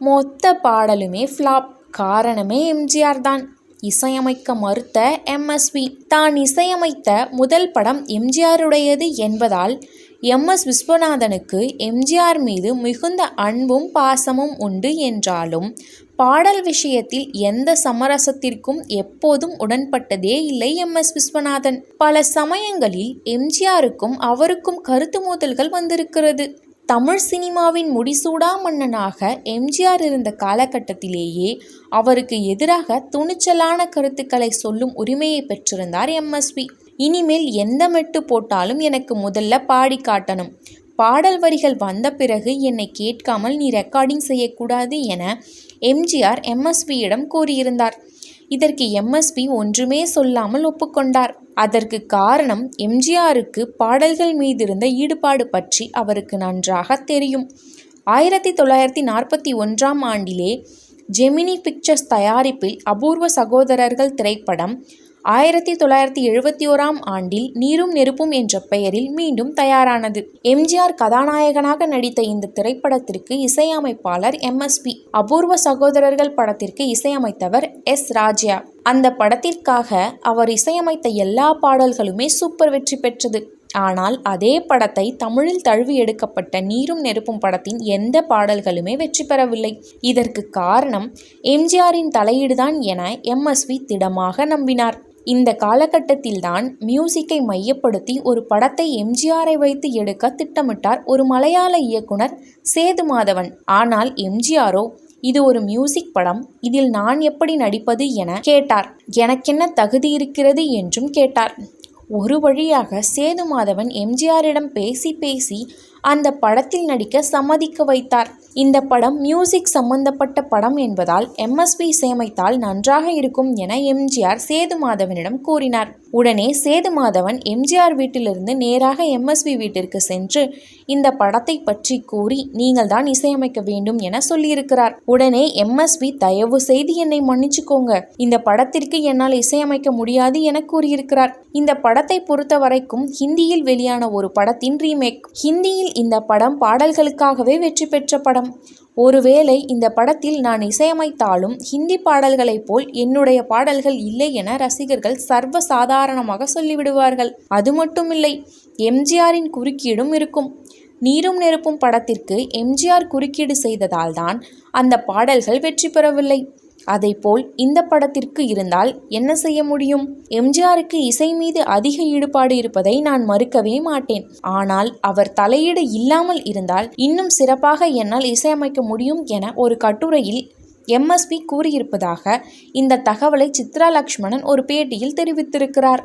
மொத்த பாடலுமே ஃப்ளாப் காரணமே எம்ஜிஆர் தான். இசையமைக்க மறுத்த எம்எஸ்வி தான் இசையமைத்த முதல் படம் எம்ஜிஆருடையது என்பதால் எம்எஸ் விஸ்வநாதனுக்கு எம்ஜிஆர் மீது மிகுந்த அன்பும் பாசமும் உண்டு என்றாலும் பாடல் விஷயத்தில் எந்த சமரசத்திற்கும் எப்போதும் உடன்பட்டதே இல்லை எம் எஸ் விஸ்வநாதன். பல சமயங்களில் எம்ஜிஆருக்கும் அவருக்கும் கருத்து மோதல்கள் வந்திருக்கிறது. தமிழ் சினிமாவின் முடிசூடா மன்னனாக எம்ஜிஆர் இருந்த காலகட்டத்திலேயே அவருக்கு எதிராக துணிச்சலான கருத்துக்களை சொல்லும் உரிமையை பெற்றிருந்தார் எம்எஸ்வி. இனிமேல் எந்த மெட்டு போட்டாலும் எனக்கு முதல்ல பாடி காட்டணும். பாடல் வரிகள் வந்த பிறகு என்னை கேட்காமல் நீ ரெக்கார்டிங் செய்யக்கூடாது என எம்ஜிஆர் எம்எஸ்வியிடம் கூறியிருந்தார். இதற்கு எம்எஸ்பி ஒன்றுமே சொல்லாமல் ஒப்புக்கொண்டார். அதற்கு காரணம் எம்ஜிஆருக்கு பாடல்கள் மீதிருந்த ஈடுபாடு பற்றி அவருக்கு நன்றாக தெரியும். ஆயிரத்தி தொள்ளாயிரத்தி நாற்பத்தி ஒன்றாம் ஆண்டிலே ஜெமினி பிக்சர்ஸ் தயாரிப்பில் அபூர்வ சகோதரர்கள் திரைப்படம் ஆயிரத்தி தொள்ளாயிரத்தி எழுபத்தி ஓராம் ஆண்டில் நீரும் நெருப்பும் என்ற பெயரில் மீண்டும் தயாரானது. எம்ஜிஆர் கதாநாயகனாக நடித்த இந்த திரைப்படத்திற்கு இசையமைப்பாளர் எம்எஸ்பி அபூர்வ சகோதரர்கள் படத்திற்கு இசையமைத்தவர் எஸ். ராஜ்யா. அந்த படத்திற்காக அவர் இசையமைத்த எல்லா பாடல்களுமே சூப்பர் வெற்றி பெற்றது. ஆனால் அதே படத்தை தமிழில் தழுவி எடுக்கப்பட்ட நீரும் நெருப்பும் படத்தின் எந்த பாடல்களுமே வெற்றி பெறவில்லை. இதற்கு காரணம் எம்ஜிஆரின் தலையீடுதான் என எம்எஸ்வி திடமாக நம்பினார். இந்த காலகட்டத்தில்தான் மியூசிக்கை மையப்படுத்தி ஒரு படத்தை எம்ஜிஆரை வைத்து எடுக்க திட்டமிட்டார் ஒரு மலையாள இயக்குனர் சேது மாதவன் ஆனால் எம்ஜிஆரோ இது ஒரு மியூசிக் படம் இதில் நான் எப்படி நடிப்பது என கேட்டார். எனக்கென்ன தகுதி இருக்கிறது என்றும் கேட்டார். ஒரு வழியாக சேது மாதவன் எம்ஜிஆரிடம் பேசி பேசி அந்த படத்தில் நடிக்க சம்மதிக்க வைத்தார். இந்த படம் மியூசிக் சம்பந்தப்பட்ட படம் என்பதால் எம்எஸ்பி இசையமைத்தால் நன்றாக இருக்கும் என எம்ஜிஆர் சேது மாதவனிடம் கூறினார். உடனே சேது மாதவன் எம்ஜிஆர் வீட்டிலிருந்து நேராக எம்எஸ்வி வீட்டிற்கு சென்று இந்த படத்தை பற்றி கூறி நீங்கள் தான் இசையமைக்க வேண்டும் என சொல்லியிருக்கிறார். உடனே எம்எஸ்வி தயவு செய்து என்னை மன்னிச்சுக்கோங்க. இந்த படத்திற்கு என்னால் இசையமைக்க முடியாது என கூறியிருக்கிறார். இந்த படத்தை பொறுத்த வரைக்கும் ஹிந்தியில் வெளியான ஒரு படத்தின் ரீமேக் ஹிந்தியில் இந்த படம் பாடல்களுக்காகவே வெற்றி பெற்ற படம்? ஒருவேளை இந்த படத்தில் நான் இசையமைத்தாலும் ஹிந்தி பாடல்களைப் போல் என்னுடைய பாடல்கள் இல்லை என ரசிகர்கள் சர்வ சாதாரணமாக சொல்லிவிடுவார்கள். அது மட்டுமில்லை எம்ஜிஆரின் குறுக்கீடும் இருக்கும். நீரும் நெருப்பும் படத்திற்கு எம்ஜிஆர் குறுக்கீடு செய்ததால்தான் அந்த பாடல்கள் வெற்றி பெறவில்லை. அதைப்போல் இந்த படத்திற்கு இருந்தால் என்ன செய்ய முடியும்? எம்ஜிஆருக்கு இசை மீது அதிக ஈடுபாடு இருப்பதை நான் மறுக்கவே மாட்டேன். ஆனால் அவர் தலையீடு இல்லாமல் இருந்தால் இன்னும் சிறப்பாக என்னால் இசையமைக்க முடியும் என ஒரு கட்டுரையில் எம்எஸ்பி கூறியிருப்பதாக இந்த தகவலை சித்ரா லக்ஷ்மணன் ஒரு பேட்டியில் தெரிவித்திருக்கிறார்.